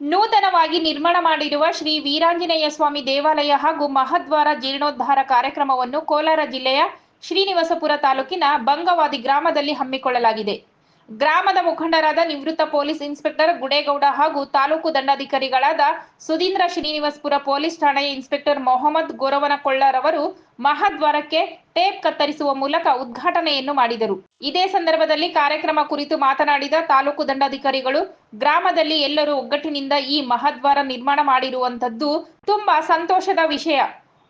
ನೂತನವಾಗಿ ನಿರ್ಮಾಣ ಮಾಡಿರುವ ಶ್ರೀ ವೀರಾಂಜನೇಯ ಸ್ವಾಮಿ ದೇವಾಲಯ ಹಾಗೂ ಮಹದ್ವಾರ ಜೀರ್ಣೋದ್ಧಾರ ಕಾರ್ಯಕ್ರಮವನ್ನು ಕೋಲಾರ ಜಿಲ್ಲೆಯ ಶ್ರೀನಿವಾಸಪುರ ತಾಲೂಕಿನ ಬಂಗವಾದಿ ಗ್ರಾಮದಲ್ಲಿ ಹಮ್ಮಿಕೊಳ್ಳಲಾಗಿದೆ. ಗ್ರಾಮದ ಮುಖಂಡರಾದ ನಿವೃತ್ತ ಪೊಲೀಸ್ ಇನ್ಸ್ಪೆಕ್ಟರ್ ಗುಡೇಗೌಡ ಹಾಗೂ ತಾಲೂಕು ದಂಡಾಧಿಕಾರಿಗಳಾದ ಸುಧೀಂದ್ರ ಶ್ರೀನಿವಾಸ್ಪುರ ಪೊಲೀಸ್ ಠಾಣೆಯ ಇನ್ಸ್ಪೆಕ್ಟರ್ ಮೊಹಮ್ಮದ್ ಗೊರವನಕೊಳ್ಳರವರು ಮಹಾದ್ವಾರಕ್ಕೆ ಟೇಪ್ ಕತ್ತರಿಸುವ ಮೂಲಕ ಉದ್ಘಾಟನೆಯನ್ನು ಮಾಡಿದರು. ಇದೇ ಸಂದರ್ಭದಲ್ಲಿ ಕಾರ್ಯಕ್ರಮ ಕುರಿತು ಮಾತನಾಡಿದ ತಾಲೂಕು ದಂಡಾಧಿಕಾರಿಗಳು, ಗ್ರಾಮದಲ್ಲಿ ಎಲ್ಲರೂ ಒಗ್ಗಟ್ಟಿನಿಂದ ಈ ಮಹಾದ್ವಾರ ನಿರ್ಮಾಣ ಮಾಡಿರುವಂತದ್ದು ತುಂಬಾ ಸಂತೋಷದ ವಿಷಯ.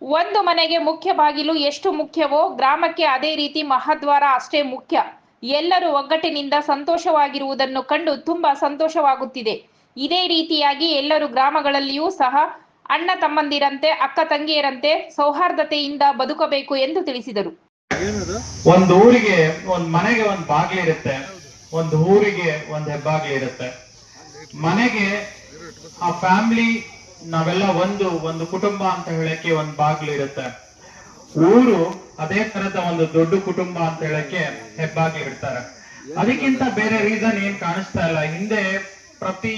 ಒಂದು ಮನೆಗೆ ಮುಖ್ಯ ಬಾಗಿಲು ಎಷ್ಟು ಮುಖ್ಯವೋ ಗ್ರಾಮಕ್ಕೆ ಅದೇ ರೀತಿ ಮಹಾದ್ವಾರ ಅಷ್ಟೇ ಮುಖ್ಯ. ಎಲ್ಲರೂ ಒಗ್ಗಟ್ಟಿನಿಂದ ಸಂತೋಷವಾಗಿರುವುದನ್ನು ಕಂಡು ತುಂಬಾ ಸಂತೋಷವಾಗುತ್ತಿದೆ. ಇದೇ ರೀತಿಯಾಗಿ ಎಲ್ಲರೂ ಗ್ರಾಮಗಳಲ್ಲಿಯೂ ಸಹ ಅಣ್ಣ ತಮ್ಮಂದಿರಂತೆ ಅಕ್ಕ ತಂಗಿಯರಂತೆ ಸೌಹಾರ್ದತೆಯಿಂದ ಬದುಕಬೇಕು ಎಂದು ತಿಳಿಸಿದರು. ಒಂದು ಊರಿಗೆ ಒಂದು ಮನೆಗೆ ಒಂದ್ ಬಾಗ್ಲಿರುತ್ತೆ ಒಂದು ಊರಿಗೆ ಒಂದ್ ಹೆಬ್ಬಾಗ್ಲಿರುತ್ತೆ ಮನೆಗೆ ಆ ಫ್ಯಾಮಿಲಿ ನಾವೆಲ್ಲ ಒಂದು ಒಂದು ಕುಟುಂಬ ಅಂತ ಹೇಳಕ್ಕೆ ಒಂದು ಬಾಗಿಲು ಇರುತ್ತೆ. ಊರು ಅದೇ ತರದ ಒಂದು ದೊಡ್ಡ ಕುಟುಂಬ ಅಂತ ಹೇಳಕ್ಕೆ ಹೆಬ್ಬಾಗಿ ಇಡ್ತಾರೆ ಅದಕ್ಕಿಂತ ಬೇರೆ ರೀಸನ್ ಏನ್ ಕಾಣಿಸ್ತಾ ಇಲ್ಲ. ಹಿಂದೆ ಪ್ರತಿ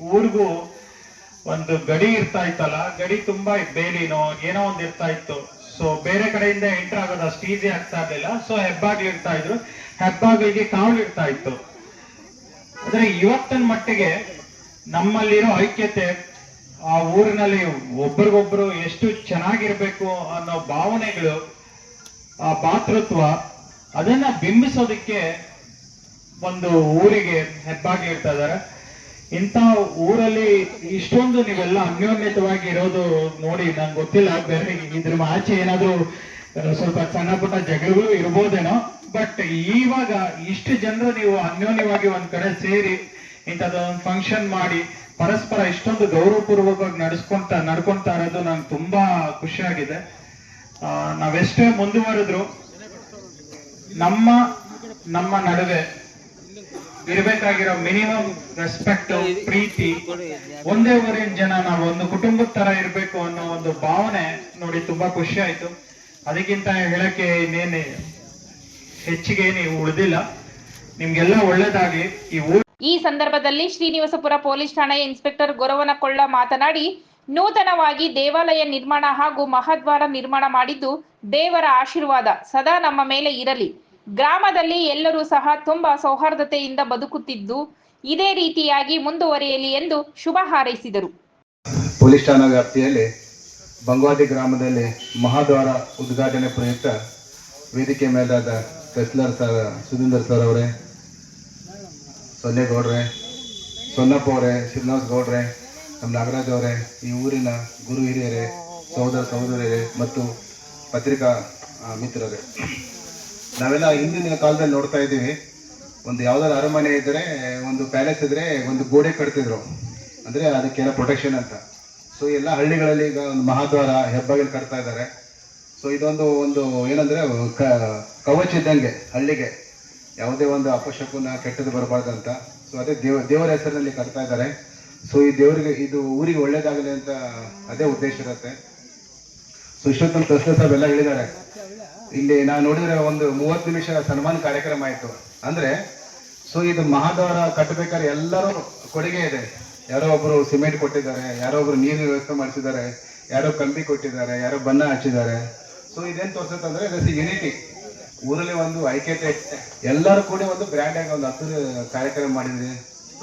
ಊರಿಗೂ ಒಂದು ಗಡಿ ಇರ್ತಾ ಇತ್ತಲ್ಲ, ಗಡಿ ತುಂಬಾ ಬೇಲಿನೋ ಏನೋ ಒಂದ್ ಇರ್ತಾ ಇತ್ತು. ಸೊ ಬೇರೆ ಕಡೆಯಿಂದ ಎಂಟರ್ ಆಗೋದು ಅಷ್ಟು ಈಸಿ ಆಗ್ತಾ ಇರ್ಲಿಲ್ಲ. ಸೊ ಹೆಬ್ಬಾಗ್ಲು ಇರ್ತಾ ಇದ್ರು. ಹೆಬ್ಬಾಗ್ಲಿಗೆ ಕಾವಲು ಇರ್ತಾ ಇತ್ತು. ಆದ್ರೆ ಇವತ್ತಿನ ಮಟ್ಟಿಗೆ ನಮ್ಮಲ್ಲಿರೋ ಐಕ್ಯತೆ ಆ ಊರಿನಲ್ಲಿ ಒಬ್ರಿಗೊಬ್ರು ಎಷ್ಟು ಚೆನ್ನಾಗಿರ್ಬೇಕು ಅನ್ನೋ ಭಾವನೆಗಳು ಆ ಪಾತ್ರತ್ವ ಅದನ್ನ ಬಿಂಬಿಸೋದಕ್ಕೆ ಒಂದು ಊರಿಗೆ ಹೆಬ್ಬಾಗಿ ಇರ್ತಾ ಇದ್ದಾರೆ. ಇಂಥ ಊರಲ್ಲಿ ಇಷ್ಟೊಂದು ನೀವೆಲ್ಲ ಅನ್ಯೋನ್ಯತವಾಗಿ ಇರೋದು ನೋಡಿ ನಂಗೆ ಗೊತ್ತಿಲ್ಲ. ಬೇರೆ ಇದ್ರ ಆಚೆ ಏನಾದ್ರು ಸ್ವಲ್ಪ ಸಣ್ಣ ಪುಟ್ಟ ಜಗಳಗಳು ಇರ್ಬೋದೇನೋ, ಬಟ್ ಇವಾಗ ಇಷ್ಟು ಜನರು ನೀವು ಅನ್ಯೋನ್ಯವಾಗಿ ಒಂದ್ ಕಡೆ ಸೇರಿ ಇಂಥದ್ದೊಂದು ಫಂಕ್ಷನ್ ಮಾಡಿ ಪರಸ್ಪರ ಇಷ್ಟೊಂದು ಗೌರವಪೂರ್ವಕವಾಗಿ ನಡೆಸ್ಕೊಂತ, ನಡ್ಕೊಂತ ಇರೋದು ನಂಗೆ ತುಂಬಾ ಖುಷಿಯಾಗಿದೆ. ನಾವೆಷ್ಟೇ ಮುಂದುವರೆದ್ರು ನಮ್ಮ ನಮ್ಮ ನಡುವೆ ಇರಬೇಕಾಗಿರೋ ಮಿನಿಮಮ್ ರೆಸ್ಪೆಕ್ಟ್ ಪ್ರೀತಿ, ಒಂದೇ ಊರಿನ ಜನ ನಾವು ಒಂದು ಕುಟುಂಬದ ತರ ಇರಬೇಕು ಅನ್ನೋ ಒಂದು ಭಾವನೆ ನೋಡಿ ತುಂಬಾ ಖುಷಿ ಆಯ್ತು. ಅದಕ್ಕಿಂತ ಹೇಳಕ್ಕೆ ಇನ್ನೇನು ಹೆಚ್ಚಿಗೆ ನೀವು ಉಳಿದಿಲ್ಲ. ನಿಮ್ಗೆಲ್ಲ ಒಳ್ಳೇದಾಗ್ಲಿ. ಈ ಈ ಸಂದರ್ಭದಲ್ಲಿ ಶ್ರೀನಿವಾಸಪುರ ಪೊಲೀಸ್ ಠಾಣೆಯ ಇನ್ಸ್ಪೆಕ್ಟರ್ ಗೊರವನಕೊಳ್ಳ ಮಾತನಾಡಿ ನೂತನವಾಗಿ ದೇವಾಲಯ ನಿರ್ಮಾಣ ಹಾಗೂ ಮಹಾದ್ವಾರ ನಿರ್ಮಾಣ ಮಾಡಿದ್ದು ದೇವರ ಆಶೀರ್ವಾದ ಸದಾ ನಮ್ಮ ಮೇಲೆ ಇರಲಿ. ಗ್ರಾಮದಲ್ಲಿ ಎಲ್ಲರೂ ಸಹ ತುಂಬಾ ಸೌಹಾರ್ದತೆಯಿಂದ ಬದುಕುತ್ತಿದ್ದು ಇದೇ ರೀತಿಯಾಗಿ ಮುಂದುವರಿಯಲಿ ಎಂದು ಶುಭ ಹಾರೈಸಿದರು. ಪೊಲೀಸ್ ಠಾಣಾ ವ್ಯಾಪ್ತಿಯಲ್ಲಿ ಬಂಗ್ವಾದಿ ಗ್ರಾಮದಲ್ಲಿ ಮಹಾದ್ವಾರ ಉದ್ಘಾಟನೆ ಪ್ರಯುಕ್ತ ವೇದಿಕೆ ಮೇಲಾದ ಕಸ್ಲರ್ ಸರ್, ಸುಧೀಂದರ್ ಸರ್ ಅವರೇ ಸೊನ್ನೇಗೌಡ್ರೆ ಸೊನ್ನಪ್ಪ ಅವರೇ, ಶ್ರೀನಿವಾಸ್ ಗೌಡ್ರೆ ನಮ್ಮ ನಾಗರಾಜ್ ಅವರೇ, ಈ ಊರಿನ ಗುರು ಹಿರಿಯರೇ, ಸಹೋದರ ಸಹೋದರಿಯರೇ ಮತ್ತು ಪತ್ರಿಕಾ ಮಿತ್ರರೇ. ನಾವೆಲ್ಲ ಹಿಂದಿನ ಕಾಲದಲ್ಲಿ ನೋಡ್ತಾ ಇದ್ದೀವಿ. ಒಂದು ಯಾವ್ದಾದ್ರು ಅರಮನೆ ಇದ್ರೆ, ಒಂದು ಪ್ಯಾಲೇಸ್ ಇದ್ರೆ, ಒಂದು ಗೋಡೆ ಕಟ್ತಿದ್ರು. ಅಂದ್ರೆ ಅದಕ್ಕೆಲ್ಲ ಪ್ರೊಟೆಕ್ಷನ್ ಅಂತ. ಸೊ ಎಲ್ಲ ಹಳ್ಳಿಗಳಲ್ಲಿ ಈಗ ಒಂದು ಮಹಾದ್ವಾರ, ಹೆಬ್ಬಾಗಿಲು ಕಟ್ತಾ ಇದ್ದಾರೆ. ಸೊ ಇದೊಂದು ಒಂದು ಏನಂದ್ರೆ, ಕ- ಕವಚ ಇದ್ದಂಗೆ ಹಳ್ಳಿಗೆ. ಯಾವುದೇ ಒಂದು ಅಪಶಕುನ ಕೆಟ್ಟದ್ದು ಬರಬಾರ್ದು ಅಂತ. ಸೊ ಅದೇ ದೇವ, ದೇವರ ಹೆಸರಿನಲ್ಲಿ ಕಟ್ತಾ ಇದ್ದಾರೆ. ಸೊ ಈ ದೇವರಿಗೆ ಇದು ಊರಿಗೆ ಒಳ್ಳೇದಾಗಲಿ ಅಂತ ಅದೇ ಉದ್ದೇಶ ಇರುತ್ತೆ. ಸೊ ಇಷ್ಟೊತ್ತೊಂದು ತಹಸೀಲ್ದಾರ್ ಸಾಹೇಬ್ ಎಲ್ಲ ಹೇಳಿದ್ದಾರೆ. ಇಲ್ಲಿ ನಾನು ನೋಡಿದ್ರೆ ಒಂದು ಮೂವತ್ತು ನಿಮಿಷ ಸನ್ಮಾನ ಕಾರ್ಯಕ್ರಮ ಆಯ್ತು. ಅಂದ್ರೆ ಸೊ ಇದು ಮಹಾದ್ವಾರ ಕಟ್ಟಬೇಕಾದ್ರೆ ಎಲ್ಲರೂ ಕೊಡುಗೆ ಇದೆ. ಯಾರೋ ಒಬ್ರು ಸಿಮೆಂಟ್ ಕೊಟ್ಟಿದ್ದಾರೆ, ಯಾರೋ ಒಬ್ರು ನೀರಿನ ವ್ಯವಸ್ಥೆ ಮಾಡಿಸಿದ್ದಾರೆ, ಯಾರೋ ಕಂಬಿ ಕೊಟ್ಟಿದ್ದಾರೆ, ಯಾರೋ ಬಣ್ಣ ಹಚ್ಚಿದ್ದಾರೆ. ಸೊ ಇದೇನು ತೋರಿಸುತ್ತೆ ಅಂದ್ರೆ ಯುನಿಟಿ ಊರಲ್ಲಿ ಒಂದು ಐಕ್ಯತೆ. ಎಲ್ಲರೂ ಕೂಡ ಒಂದು ಗ್ರ್ಯಾಂಡ್ ಆಗಿ ಒಂದು ಹತ್ತು ಕಾರ್ಯಕ್ರಮ ಮಾಡಿದ್ರಿ.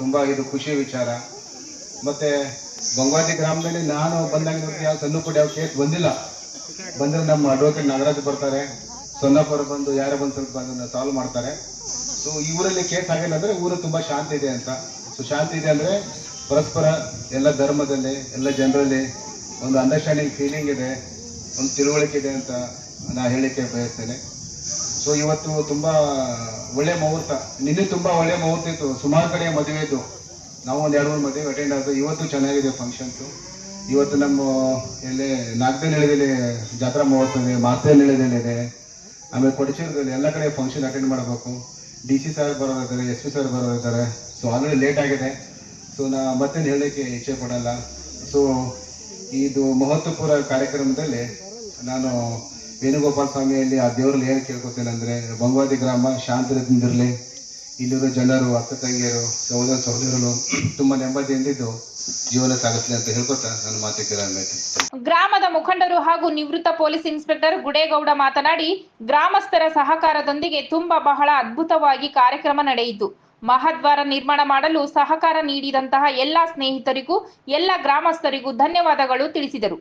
ತುಂಬಾ ಇದು ಖುಷಿ ವಿಚಾರ. ಮತ್ತೆ ಗಂಗಾಜಿ ಗ್ರಾಮದಲ್ಲಿ ನಾನು ಬಂದಾಗ ಯಾವ ಸಣ್ಣ ಪುಟ್ಟ ಯಾವ ಕೇಸ್ ಬಂದಿಲ್ಲ. ಬಂದ್ರೆ ನಮ್ಮ ಅಡ್ವೊಕೇಟ್ ನಾಗರಾಜ್ ಬರ್ತಾರೆ. ಸೊನ್ನಪ್ಪರು ಬಂದು, ಯಾರೇ ಬಂದು ಸ್ವಲ್ಪ ಸಾಲ್ವ್ ಮಾಡ್ತಾರೆ. ಸೊ ಈ ಊರಲ್ಲಿ ಕೇಸ್ ಆಗಿಲ್ಲ ಅಂದ್ರೆ ಊರು ತುಂಬಾ ಶಾಂತಿ ಇದೆ ಅಂತ. ಸೊ ಶಾಂತಿ ಇದೆ ಅಂದ್ರೆ ಪರಸ್ಪರ ಎಲ್ಲ ಧರ್ಮದಲ್ಲಿ, ಎಲ್ಲ ಜನರಲ್ಲಿ ಒಂದು ಅಂಡರ್ಸ್ಟ್ಯಾಂಡಿಂಗ್ ಫೀಲಿಂಗ್ ಇದೆ. ಒಂದು ತಿಳುವಳಿಕೆ ಇದೆ ಅಂತ ನಾ ಹೇಳಿಕೆ ಬಯಸ್ತೇನೆ. ಸೊ ಇವತ್ತು ತುಂಬಾ ಒಳ್ಳೆ ಮುಹೂರ್ತ. ನಿನ್ನೆ ತುಂಬಾ ಒಳ್ಳೆ ಮುಹೂರ್ತ ಇತ್ತು. ಸುಮಾರು ಕಡೆ ಮದುವೆ ಇದ್ದು. ನಾವು ಒಂದು ಎರಡು ಮೂರು ಮದುವೆ ಅಟೆಂಡ್ ಆದ್ದು ಇವತ್ತು ಚೆನ್ನಾಗಿದೆ ಫಂಕ್ಷನ್ಸು ಇವತ್ತು ನಮ್ಮ ಇಲ್ಲಿ ನಾಗದೇನಹಳ್ಳಿಯಲ್ಲಿ ಜಾತ್ರಾ ಮಹೋತ್ಸವ ಇದೆ ಮಾತೇನಹಳ್ಳಿಯಲ್ಲಿ ಇದೆ. ಆಮೇಲೆ ಕೊಡಚೂರದಲ್ಲಿ ಎಲ್ಲ ಕಡೆ ಫಂಕ್ಷನ್ ಅಟೆಂಡ್ ಮಾಡಬೇಕು. ಡಿ ಸಿ ಸರ್ ಬರೋರಿದ್ದಾರೆ ಎಸ್ ಪಿ ಸರ್ ಬರೋರಿದ್ದಾರೆ ಸೊ ಆಲ್ರೆಡಿ ಲೇಟ್ ಆಗಿದೆ. ಸೊ ನಾ ಮತ್ತೇನು ಹೇಳಲಿಕ್ಕೆ ಇಚ್ಛೆ ಪಡಲ್ಲ. ಸೊ ಇದು ಮಹತ್ವಪೂರ್ಣ ಕಾರ್ಯಕ್ರಮದಲ್ಲಿ ನಾನು ವೇಣುಗೋಪಾಲ ಸ್ವಾಮಿಯಲ್ಲಿ ಆ ದೇವರಲ್ಲಿ ಏನು ಕೇಳ್ಕೊತೇನೆ ಅಂದರೆ, ಬಂಗವಾದಿ ಗ್ರಾಮ ಶಾಂತದಿಂದಿರಲಿ ಇಲ್ಲಿರೋ ಜನರು, ಅಕ್ಕ ತಂಗಿಯರು, ಸಹೋದರ ಸಹೋದರರು ತುಂಬ ನೆಮ್ಮದಿಯಿಂದಿದ್ದು ಜೀವನ ಸಾಗಿಸ್ಲಿ ಅಂತ ಹೇಳ್ಕೊತಾ ನನ್ನ ಮಾತೆ. ಗ್ರಾಮದ ಮುಖಂಡರು ಹಾಗೂ ನಿವೃತ್ತ ಪೊಲೀಸ್ ಇನ್ಸ್ಪೆಕ್ಟರ್ ಗುಡೇಗೌಡ ಮಾತನಾಡಿ, ಗ್ರಾಮಸ್ಥರ ಸಹಕಾರದೊಂದಿಗೆ ತುಂಬಾ ಬಹಳ ಅದ್ಭುತವಾಗಿ ಕಾರ್ಯಕ್ರಮ ನಡೆಯಿತು ಮಹಾದ್ವಾರ ನಿರ್ಮಾಣ ಮಾಡಲು ಸಹಕಾರ ನೀಡಿದಂತಹ ಎಲ್ಲ ಸ್ನೇಹಿತರಿಗೂ, ಎಲ್ಲ ಗ್ರಾಮಸ್ಥರಿಗೂ ಧನ್ಯವಾದಗಳು ತಿಳಿಸಿದರು